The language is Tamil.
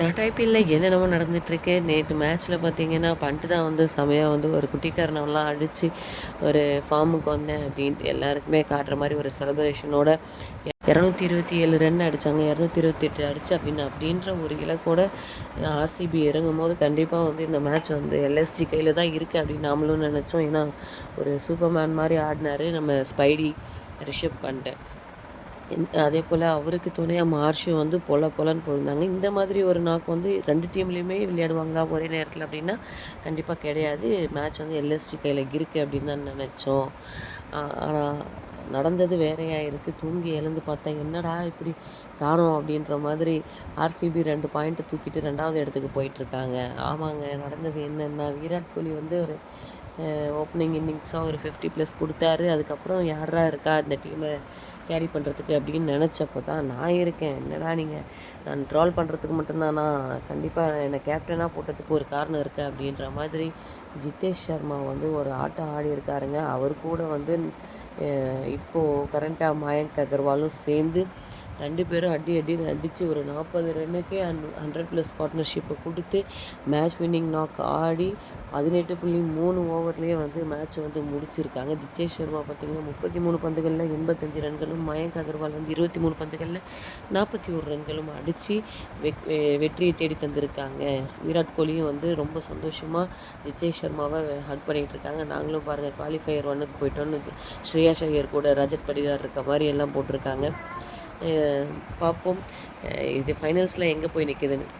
டாடா ஐபிஎல்ல என்னென்னமோ நடந்துகிட்ருக்கு நேற்று மேட்ச்சில் பார்த்தீங்கன்னா பண்ணிட்டு தான் வந்து செமையாக வந்து ஒரு குட்டிக்காரனெல்லாம் அடித்து ஒரு ஃபார்முக்கு வந்தேன் அப்படின்ட்டு எல்லாருக்குமே காட்டுற மாதிரி ஒரு செலிப்ரேஷனோட இரநூத்தி இருபத்தி ஏழு ரன் அடித்தாங்க இரநூத்தி இருபத்தி எட்டு அடிச்சு அப்படின்னு அப்படின்ற ஒரு இலக்கோட ஆர்சிபி இறங்கும் போது கண்டிப்பாக வந்து இந்த மேட்ச் வந்து எல்எஸ்ஜி கையில் தான் இருக்குது அப்படின்னு நாமளும் நினச்சோம். ஏன்னா ஒரு சூப்பர்மேன் மாதிரி ஆடினாரு நம்ம ஸ்பைடி ரிஷப் பண்ணிட்டேன் அதே போல் அவருக்கு துணையாக மார்ஷும் வந்து பொல பொலன்னு போயிருந்தாங்க. இந்த மாதிரி ஒரு நாக்கு வந்து ரெண்டு டீம்லேயுமே விளையாடுவாங்களா ஒரே நேரத்தில் அப்படின்னா கண்டிப்பாக கிடையாது. மேட்ச் வந்து எல்எஸ்டி கையில் இருக்குது அப்படின்னு தான் நினச்சோம். ஆனால் நடந்தது வேறையாக இருக்குது தூங்கி எழுந்து பார்த்தா என்னடா இப்படி காணும் அப்படின்ற மாதிரி ஆர்சிபி ரெண்டு பாயிண்ட்டை தூக்கிட்டு ரெண்டாவது இடத்துக்கு போயிட்டுருக்காங்க ஆமாங்க நடந்தது என்னென்னா விராட் கோலி வந்து ஒரு ஓப்பனிங் இன்னிங்ஸாக ஒரு ஃபிஃப்டி ப்ளஸ் கொடுத்தாரு. அதுக்கப்புறம் யாரா இருக்கா? இந்த டீமை கேரி பண்ணுறதுக்கு அப்படின்னு நினச்சப்போ தான் நான் இருக்கேன். என்னடா நீங்கள் நான் ட்ரால் பண்ணுறதுக்கு மட்டும்தானா? கண்டிப்பாக என்னை கேப்டனாக போட்டதுக்கு ஒரு காரணம் இருக்குது அப்படின்ற மாதிரி ஜிதேஷ் சர்மா வந்து ஒரு ஆட்டம் ஆடி இருக்காருங்க. அவர் கூட வந்து இப்போது கரண்ட்டாக மயங்க் அகர்வாலும் சேர்ந்து ரெண்டு பேரும் அடி அடின்னு அடித்து ஒரு நாற்பது ரன்னுக்கே அன் ஹண்ட்ரட் ப்ளஸ் பார்ட்னர்ஷிப்பை கொடுத்து மேட்ச் வின்னிங் நாக் ஆடி பதினெட்டு புள்ளி மூணு ஓவர்லேயே வந்து மேட்ச்சை வந்து முடிச்சிருக்காங்க. ஜித்தேஷ் சர்மா பார்த்திங்கன்னா முப்பத்தி மூணு பந்துகளில் எண்பத்தஞ்சு ரன்களும் மயங்க் அகர்வால் வந்து இருபத்தி மூணு பந்துகளில் நாற்பத்தி ஒரு ரன்களும் அடித்து வெற்றியை தேடி தந்திருக்காங்க. விராட் கோலியும் வந்து ரொம்ப சந்தோஷமாக ஜித்தேஷ் சர்மாவை ஹக் பண்ணிகிட்டு இருக்காங்க. நாங்களும் பாருங்கள் குவாலிஃபையர் ஒன்றுக்கு போயிட்டோன்னு ஸ்ரேயா ஐயர் கூட ரஜத் படிதார் இருக்க மாதிரி எல்லாம் போட்டிருக்காங்க. பார்ப்போம். இது ஃபைனல்ஸில் எங்கே போய் நிற்குதுன்னு